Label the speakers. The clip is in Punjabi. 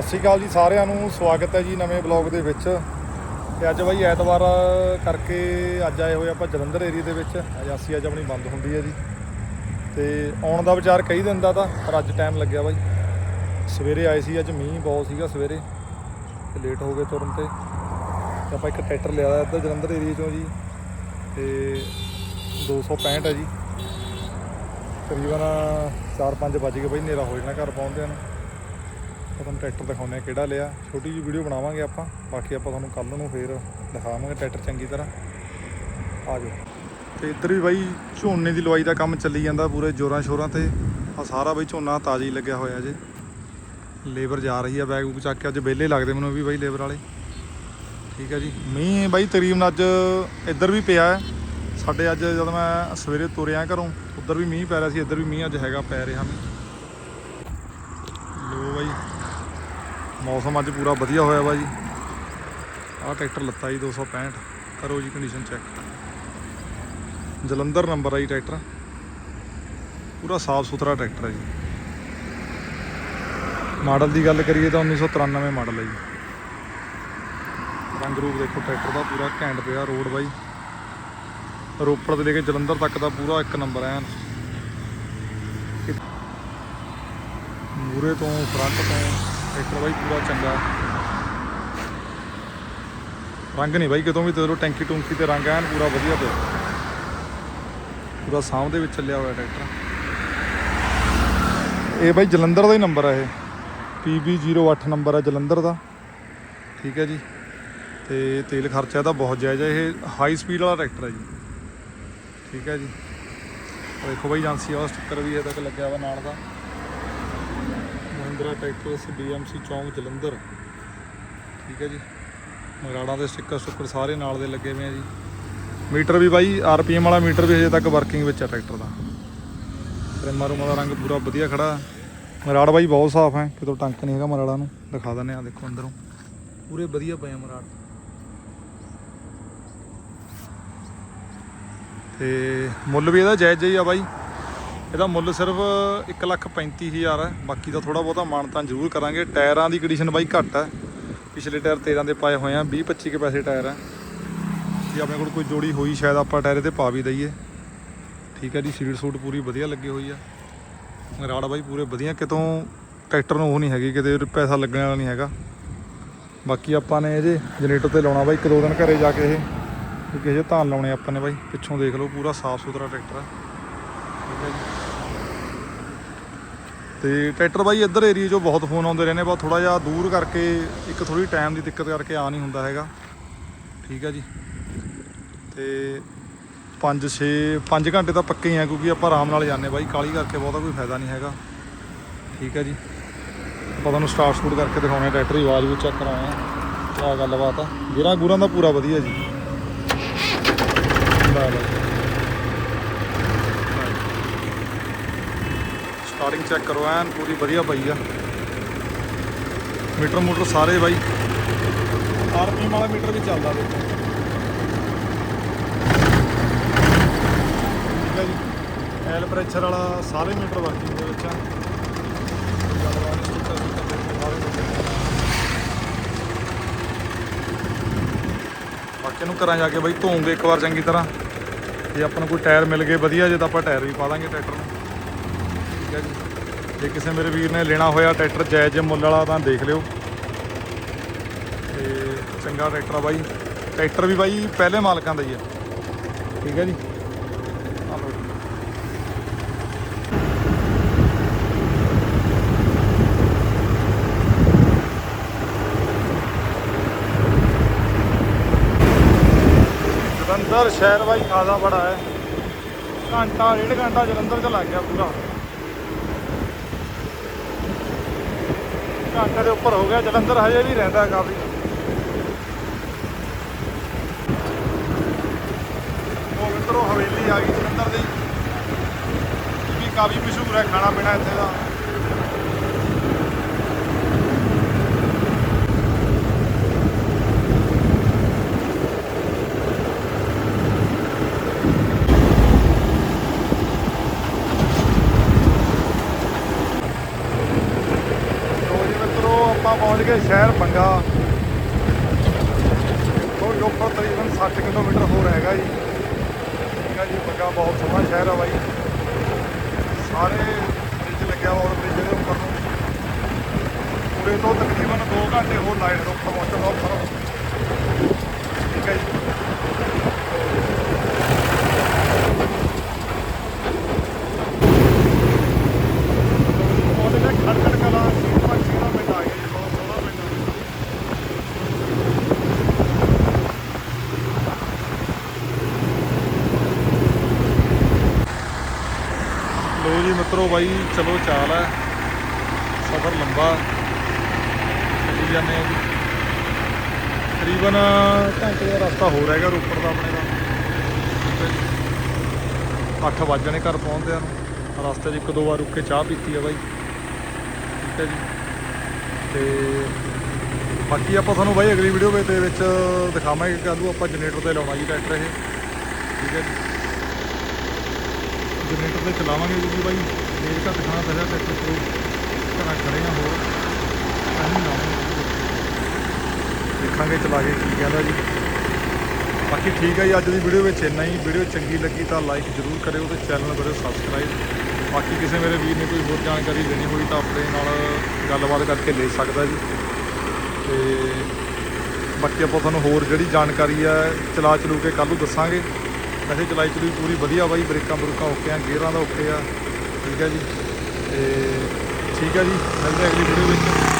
Speaker 1: ਸਤਿ ਸ਼੍ਰੀ ਅਕਾਲ ਜੀ ਸਾਰਿਆਂ ਨੂੰ, ਸਵਾਗਤ ਹੈ ਜੀ ਨਵੇਂ ਬਲੌਗ ਦੇ ਵਿੱਚ। ਤੇ ਅੱਜ ਬਾਈ ਐਤਵਾਰ ਕਰਕੇ ਅੱਜ ਆਏ ਹੋਏ ਆਪਾਂ ਜਲੰਧਰ ਏਰੀਆ ਦੇ ਵਿੱਚ। ਏਜੰਸੀ ਅੱਜ ਆਪਣੀ ਬੰਦ ਹੁੰਦੀ ਹੈ ਜੀ। ਤੇ ਆਉਣ ਦਾ ਵਿਚਾਰ ਕਈ ਦਿਨ ਦਾ ਤਾਂ, ਪਰ ਅੱਜ ਟਾਈਮ ਲੱਗਿਆ ਬਾਈ। ਸਵੇਰੇ ਆਏ ਸੀ, ਅੱਜ ਮੀਂਹ ਬਹੁਤ ਸੀਗਾ ਸਵੇਰੇ। ਤੇ ਲੇਟ ਹੋ ਗਏ ਤੁਰਨ ਤੇ। ਤੇ ਆਪਾਂ ਇੱਕ ਟਰੈਕਟਰ ਲਿਆ ਇੱਧਰ ਜਲੰਧਰ ਏਰੀਆ ਚੋਂ ਜੀ। ਤੇ 265 ਹੈ ਜੀ। ਤਕਰੀਬਨ 4-5 ਵੱਜ ਗਏ ਬਾਈ, ਹਨੇਰਾ ਹੋ ਜਾਣਾ ਘਰ ਪਹੁੰਚਦਿਆਂ ਨੂੰ। ਤਾਂ ਤੁਹਾਨੂੰ ਟਰੈਕਟਰ ਦਿਖਾਉਂਦੇ ਆ ਕਿਹੜਾ ਲਿਆ। ਛੋਟੀ ਜਿਹੀ ਵੀਡੀਓ ਬਣਾਵਾਂਗੇ ਆਪਾਂ। ਬਾਕੀ ਆਪਾਂ ਤੁਹਾਨੂੰ ਕੱਲ ਨੂੰ ਫੇਰ ਦਿਖਾਵਾਂਗੇ ਟਰੈਕਟਰ ਚੰਗੀ ਤਰ੍ਹਾਂ। ਆ ਜਾਓ। ਤੇ ਇੱਧਰ ਵੀ ਬਾਈ ਝੋਨੇ ਦੀ ਲਵਾਈ ਦਾ ਕੰਮ ਚੱਲੀ ਜਾਂਦਾ ਪੂਰੇ ਜੋਰਾਂ ਸ਼ੋਰਾਂ ਤੇ। ਆ ਸਾਰਾ ਬਾਈ ਝੋਨਾ ਤਾਜ਼ਾ ਹੀ ਲੱਗਿਆ ਹੋਇਆ ਜੇ। ਲੇਬਰ ਜਾ ਰਹੀ ਆ ਬੈਗ ਬੂਗ ਚੱਕ ਕੇ। ਅੱਜ ਵਿਹਲੇ ਲੱਗਦੇ ਮੈਨੂੰ ਵੀ ਬਾਈ ਲੇਬਰ ਵਾਲੇ। ਠੀਕ ਹੈ ਜੀ। ਮੀਂਹ ਬਾਈ ਤਕਰੀਬਨ ਅੱਜ ਇੱਧਰ ਵੀ ਪਿਆ ਹੈ। ਸਾਡੇ ਅੱਜ ਜਦ ਮੈਂ ਸਵੇਰੇ ਤੁਰਿਆ ਘਰੋਂ, ਉੱਧਰ ਵੀ ਮੀਂਹ ਪੈ ਰਿਹਾ ਸੀ। ਇੱਧਰ ਵੀ ਮੀਂਹ ਅੱਜ ਹੈਗਾ, ਪੈ ਰਿਹਾ ਮੀਂਹ। ਲੋ ਬਾਈ। ਮੌਸਮ ਅੱਜ ਪੂਰਾ ਵਧੀਆ ਹੋਇਆ ਵਾ ਜੀ। ਆਹ ਟਰੈਕਟਰ ਲੱਤਾ ਜੀ 265 ਕਰੋ ਜੀ ਕੰਡੀਸ਼ਨ ਚੈੱਕ ਜਲੰਧਰ ਨੰਬਰ ਆ ਜੀ ਟਰੈਕਟਰ। ਪੂਰਾ ਸਾਫ਼ ਸੁਥਰਾ ਟਰੈਕਟਰ ਹੈ ਜੀ। ਮਾਡਲ ਦੀ ਗੱਲ ਕਰੀਏ ਤਾਂ 1993 ਮਾਡਲ ਹੈ ਜੀ। ਰੰਗ ਰੂਪ ਦੇਖੋ ਟਰੈਕਟਰ ਦਾ, ਪੂਰਾ ਘੈਂਟ ਪਿਆ ਰੋਡ ਬਾਈ। ਰੋਪੜ ਤੋਂ ਲੈ ਕੇ ਜਲੰਧਰ ਤੱਕ ਦਾ ਪੂਰਾ ਇੱਕ ਨੰਬਰ ਐਨ। ਮੂਰੇ ਤੋਂ ਫਰੰਟ ਤੋਂ ਟਰੈਕਟਰ ਬਾਈ, ਪੂਰਾ ਚੰਗਾ। ਰੰਗ ਨਹੀਂ ਬਾਈ, ਕਿਤੋਂ ਵੀ ਤੇ ਟੈਂਕੀ ਟੁੰਕੀ ਤੇ ਰੰਗ ਐਨ ਪੂਰਾ ਵਧੀਆ ਪਿਆ। ਪੂਰਾ ਸਾਹਮ ਦੇ ਵਿੱਚ ਚੱਲਿਆ ਹੋਇਆ ਟਰੈਕਟਰ ਇਹ ਬਾਈ ਜਲੰਧਰ ਦਾ ਹੀ ਨੰਬਰ ਹੈ ਇਹ। PB08 ਨੰਬਰ ਹੈ ਜਲੰਧਰ ਦਾ। ਠੀਕ ਹੈ ਜੀ। ਤੇ ਤੇਲ ਖਰਚਾ ਇਹਦਾ ਬਹੁਤ ਜਾਇਜ਼ ਹੈ ਇਹ ਹਾਈ ਸਪੀਡ ਵਾਲਾ ਟਰੈਕਟਰ ਹੈ ਜੀ। ਠੀਕ ਹੈ ਜੀ। ਦੇਖੋ ਬਾਈ, ਏਜੰਸੀ ਵਾਲਾ ਸਟicker ਵੀ ਇਹਦਾ ਲੱਗਿਆ ਵਾ ਨਾਲ ਦਾ। ਮਹਿੰਦਰਾ ਟਰੈਕਟਰਸ ਡੀਐਮਸੀ ਚੌਂਕ, ਜਲੰਧਰ। ਠੀਕ ਹੈ ਜੀ। ਮਗਰਾੜਾਂ ਦੇ ਸਟicker ਸਟੁੱਕਰ ਸਾਰੇ ਨਾਲ ਦੇ ਲੱਗੇ ਹੋਏ ਆ ਜੀ। ਮੀਟਰ ਵੀ ਬਾਈ, ਆਰਪੀਐਮ ਵਾਲਾ ਮੀਟਰ ਵੀ ਹਜੇ ਤੱਕ ਵਰਕਿੰਗ ਵਿੱਚ ਆ ਟਰੈਕਟਰ ਦਾ। ਰੇਮਾ ਰੂਮਾ ਦਾ ਰੰਗ ਪੂਰਾ ਵਧੀਆ ਖੜਾ। ਮਰਾੜ ਬਾਈ ਬਹੁਤ ਸਾਫ਼ ਹੈ, ਕਿਤੋਂ ਟੰਕ ਨਹੀਂ ਹੈਗਾ ਮਰਾੜਾ ਨੂੰ। ਦਿਖਾ ਦਿੰਦੇ ਆ ਦੇਖੋ ਅੰਦਰੋਂ। ਪੂਰੇ ਵਧੀਆ ਪਏ ਮਰਾੜ। ਤੇ ਮੁੱਲ ਵੀ ਇਹਦਾ ਜਾਇਜ਼ ਹੀ ਆ ਬਾਈ। ਇਹਦਾ ਮੁੱਲ ਸਿਰਫ 135000 ਹੈ। ਬਾਕੀ ਦਾ ਥੋੜਾ ਬਹੁਤਾ ਮਾਨਤਾਨ ਜ਼ਰੂਰ ਕਰਾਂਗੇ। ਟਾਇਰਾਂ ਦੀ ਕੰਡੀਸ਼ਨ ਬਾਈ ਘੱਟ ਹੈ। ਪਿਛਲੇ ਟਾਇਰ 13 ਦੇ ਪਾਏ ਹੋਏ ਆ 20 25 ਕੇ ਪੈਸੇ ਟਾਇਰ ਹੈ। ਜੇ ਆਪਣੇ ਕੋਲ ਕੋਈ ਜੋੜੀ ਹੋਈ, ਸ਼ਾਇਦ ਆਪਾਂ ਟਾਇਰ ਤੇ ਪਾ ਵੀ ਦਈਏ। ਠੀਕ ਹੈ ਜੀ, ਸੀਟ ਸੂਟ ਪੂਰੀ ਵਧੀਆ ਲੱਗੀ ਹੋਈ ਆ। ਰਾੜ ਬਾਈ ਪੂਰੇ ਵਧੀਆ, ਕਿਤੋਂ ਟਰੈਕਟਰ ਨੂੰ ਉਹ ਨਹੀਂ ਹੈਗੀ, ਕਿਤੇ ਪੈਸਾ ਲੱਗਣ ਵਾਲਾ ਨਹੀਂ ਹੈਗਾ। ਬਾਕੀ ਆਪਾਂ ਨੇ ਇਹਦੇ ਜਨਰੇਟਰ ਤੇ ਲਾਉਣਾ ਬਾਈ, ਇੱਕ ਦੋ ਦਿਨ ਘਰੇ ਜਾ ਕੇ ਇਹ, ਕਿਉਂਕਿ ਇਹ ਧਾਨ ਲਾਉਣੇ ਆਪਾਂ ਨੇ ਬਾਈ। ਪਿੱਛੋਂ ਦੇਖ ਲਓ, ਪੂਰਾ ਸਾਫ਼ ਸੁਥਰਾ ਟਰੈਕਟਰ ਹੈ। ਤੇ ਟਰੈਕਟਰ ਬਾਈ ਇੱਧਰ ਏਰੀਆ 'ਚੋਂ ਬਹੁਤ ਫੋਨ ਆਉਂਦੇ ਰਹਿੰਦੇ ਬਸ ਥੋੜਾ ਜਿਹਾ ਦੂਰ ਕਰਕੇ ਇੱਕ ਥੋੜੀ ਟਾਈਮ ਦੀ ਦਿੱਕਤ ਕਰਕੇ ਆ ਨਹੀਂ ਹੁੰਦਾ ਹੈਗਾ। ਠੀਕ ਹੈ ਜੀ। ਤੇ 5 6 5 ਘੰਟੇ ਤਾਂ ਪੱਕੇ ਹੀ ਆ, ਕਿਉਂਕਿ ਆਪਾਂ ਆਰਾਮ ਨਾਲ ਜਾਂਦੇ ਬਾਈ ਕਾਲੀ ਕਰਕੇ ਬਹੁਤਾ ਕੋਈ ਫਾਇਦਾ ਨਹੀਂ ਹੈਗਾ। ਠੀਕ ਹੈ ਜੀ। ਆਪਾਂ ਤੁਹਾਨੂੰ ਸਟਾਰਟ ਸਪੂਟ ਕਰਕੇ ਦਿਖਾਉਣੇ ਆ, ਟਰੈਕਟਰ ਦੀ ਆਵਾਜ਼ ਵੀ ਚੈੱਕ ਕਰਾਉਣੇ ਆ। ਗੱਲਬਾਤ ਆ। ਗਿਰਾਂ ਗੁਰਾਂ ਦਾ ਪੂਰਾ ਵਧੀਆ ਜੀ। ਲੈ ਲਓ ਸਟਾਰਟਿੰਗ ਚੈੱਕ ਕਰੋ, ਐਨ ਪੂਰੀ ਵਧੀਆ ਪਈ ਆ। ਮੀਟਰ ਮੋਟਰ ਸਾਰੇ ਬਾਈ। ਆਰਪੀਐਮ ਵਾਲਾ ਮੀਟਰ ਵੀ ਚੱਲਦਾ ਦੇਖੋ। ਠੀਕ ਹੈ ਜੀ। ਐਲ ਪ੍ਰੈਸ਼ਰ ਵਾਲਾ ਸਾਰੇ ਮੀਟਰ ਵਰਕਿੰਗ ਦੇ ਵਿੱਚ ਆ। ਬਾਕੀ ਨੂੰ ਘਰਾਂ ਜਾ ਕੇ ਬਾਈ ਧੋਉਂਗੇ ਇੱਕ ਵਾਰ ਚੰਗੀ ਤਰ੍ਹਾਂ। ਜੇ ਆਪਾਂ ਨੂੰ ਕੋਈ ਟਾਇਰ ਮਿਲ ਗਏ, ਵਧੀਆ, ਜੇ ਤਾਂ ਆਪਾਂ ਟਾਇਰ ਵੀ ਪਾ ਦਾਂਗੇ ਟਰੈਕਟਰ ਨੂੰ। ਜੀ ਜੇ ਕਿਸੇ ਮੇਰੇ ਵੀਰ ਨੇ ਲੈਣਾ ਹੋਇਆ ਟਰੈਕਟਰ ਜਾਇਜ਼ ਮੁੱਲ ਵਾਲਾ, ਤਾਂ ਦੇਖ ਲਿਓ। ਤੇ ਚੰਗਾ ਟਰੈਕਟਰ ਆ ਬਾਈ। ਟਰੈਕਟਰ ਵੀ ਬਾਈ ਪਹਿਲੇ ਮਾਲਕਾਂ ਦਾ ਹੀ ਆ। ਠੀਕ ਹੈ ਜੀ? ਜੀ। ਜਲੰਧਰ ਸ਼ਹਿਰ ਬਾਈ ਖਾਸਾ ਬੜਾ ਹੈ। ਘੰਟਾ, ਡੇਢ ਘੰਟਾ ਜਲੰਧਰ ਚ ਲੱਗ ਗਿਆ ਪੂਰਾ। ਘੰਟੇ ਦੇ ਉੱਪਰ ਹੋ ਗਿਆ, ਜਲੰਧਰ ਹਜੇ ਵੀ ਰਹਿੰਦਾ ਕਾਫੀ। ਉਹ ਮਿੱਤਰੋ, ਹਵੇਲੀ ਆ ਗਈ ਜਲੰਧਰ ਦੀ। ਵੀ ਕਾਫੀ ਮਸ਼ਹੂਰ ਹੈ, ਖਾਣਾ ਪੀਣਾ ਇੱਥੇ ਦਾ ਆਪਾਂ ਪਹੁੰਚ ਸ਼ਹਿਰ ਬੰਗਾ ਉਹ ਜੋ ਤਕਰੀਬਨ 60 ਕਿਲੋਮੀਟਰ ਹੋਰ ਹੈਗਾ ਜੀ। ਠੀਕ ਹੈ ਜੀ ਬੰਗਾ ਬਹੁਤ ਸੋਹਣਾ ਸ਼ਹਿਰ ਆ ਬਾਈ। ਸਾਰੇ ਬ੍ਰਿਜ ਲੱਗਿਆ ਵਾ ਬ੍ਰਿਜ ਦੇ ਉੱਪਰ ਨੂੰ। ਪੂਰੇ ਤੋਂ ਤਕਰੀਬਨ 2 ਘੰਟੇ ਹੋਰ ਲਾਈਟ ਦੇ ਉੱਪਰ ਪਹੁੰਚਣ ਦਾ ਉੱਪਰ ਠੀਕ ਹੈ ਜੀ ਉਹਦੇ ਨਾਲ ਖੜਖੜ ਕਲਾ ਪੰਛੀ ਦਾ ਪਿੰਡ ਆ ਗਿਆ ਜੀ ਬਹੁਤ ਸੋਹਣਾ ਪਿੰਡ ਆ ਲੋ ਜੀ ਮਿੱਤਰੋ ਬਾਈ, ਚਲੋ ਚਾਲ ਹੈ। ਸਫ਼ਰ ਲੰਬਾ। ਚੱਲੀ ਜਾਂਦੇ ਆ ਜੀ। ਤਕਰੀਬਨ ਘੰਟੇ ਦਾ ਰਸਤਾ ਹੋਰ ਹੈਗਾ ਰੋਪੜ ਦਾ ਆਪਣੇ ਦਾ। ਠੀਕ ਹੈ ਜੀ। 8 ਵਜਣੇ ਘਰ ਪਹੁੰਚਦੇ ਨੂੰ। ਰਸਤੇ 'ਚ ਇੱਕ ਦੋ ਵਾਰ ਰੁੱਕ ਕੇ ਚਾਹ ਪੀਤੀ ਆ ਬਾਈ। ਠੀਕ ਹੈ ਜੀ। ਤੇ ਬਾਕੀ ਆਪਾਂ ਤੁਹਾਨੂੰ ਬਾਈ ਅਗਲੀ ਵੀਡੀਓ ਦੇ ਵਿੱਚ ਦਿਖਾਵਾਂਗੇ ਕਿ ਕੱਲ੍ਹ ਨੂੰ ਆਪਾਂ ਜਨਰੇਟਰ ਤੇ ਲਾਉਣਾ ਜੀ ਟਰੈਕਟਰ ਇਹ। ਠੀਕ ਹੈ ਜੀ। ਜਨਰੇਟਰ ਤੇ ਚਲਾਵਾਂਗੇ ਜੀ ਬਾਈ। ਰੇਟ ਘੱਟ ਖਾਣਾ ਪੈਦਾ ਟਰੈਕਟਰ ਤੋਂ ਘਰਾਂ ਖੜੇ ਆ ਹੋਰ। ਟਾਈਮ ਲਾਵਾਂਗੇ ਦੇਖਾਂਗੇ ਚਲਾ ਕੇ ਕੀ ਕਹਿੰਦਾ ਜੀ। ਬਾਕੀ ਠੀਕ ਹੈ ਜੀ, ਅੱਜ ਦੀ ਵੀਡੀਓ ਵਿੱਚ ਇੰਨਾ ਹੀ। ਵੀਡੀਓ ਚੰਗੀ ਲੱਗੀ ਤਾਂ ਲਾਈਕ ਜ਼ਰੂਰ ਕਰਿਓ ਤੇ ਚੈਨਲ ਕਰਿਓ ਸਬਸਕ੍ਰਾਈਬ ਬਾਕੀ ਕਿਸੇ ਮੇਰੇ ਵੀਰ ਨੇ ਕੋਈ ਹੋਰ ਜਾਣਕਾਰੀ ਲੈਣੀ ਹੋਈ ਤਾਂ ਆਪਣੇ ਨਾਲ ਗੱਲਬਾਤ ਕਰਕੇ ਲੈ ਸਕਦਾ ਜੀ। ਤੇ ਬਾਕੀ ਆਪਾਂ ਤੁਹਾਨੂੰ ਹੋਰ ਜਿਹੜੀ ਜਾਣਕਾਰੀ ਹੈ ਚਲਾ ਚਲੂ ਕੇ ਕੱਲ੍ਹ ਨੂੰ ਦੱਸਾਂਗੇ। ਵੈਸੇ ਚਲਾਈ ਚਲੂਈ ਪੂਰੀ ਵਧੀਆ ਬਾਈ, ਬ੍ਰੇਕਾਂ ਬਰੂਕਾਂ ਓਕੇ ਆ ਗੇਅਰਾਂ ਦਾ ਓਕੇ ਆ। ਠੀਕ ਹੈ ਜੀ। ਤੇ ਠੀਕ ਹੈ ਜੀ, ਮਿਲਦੇ ਅਗਲੀ ਵੀਡੀਓ ਵਿੱਚ।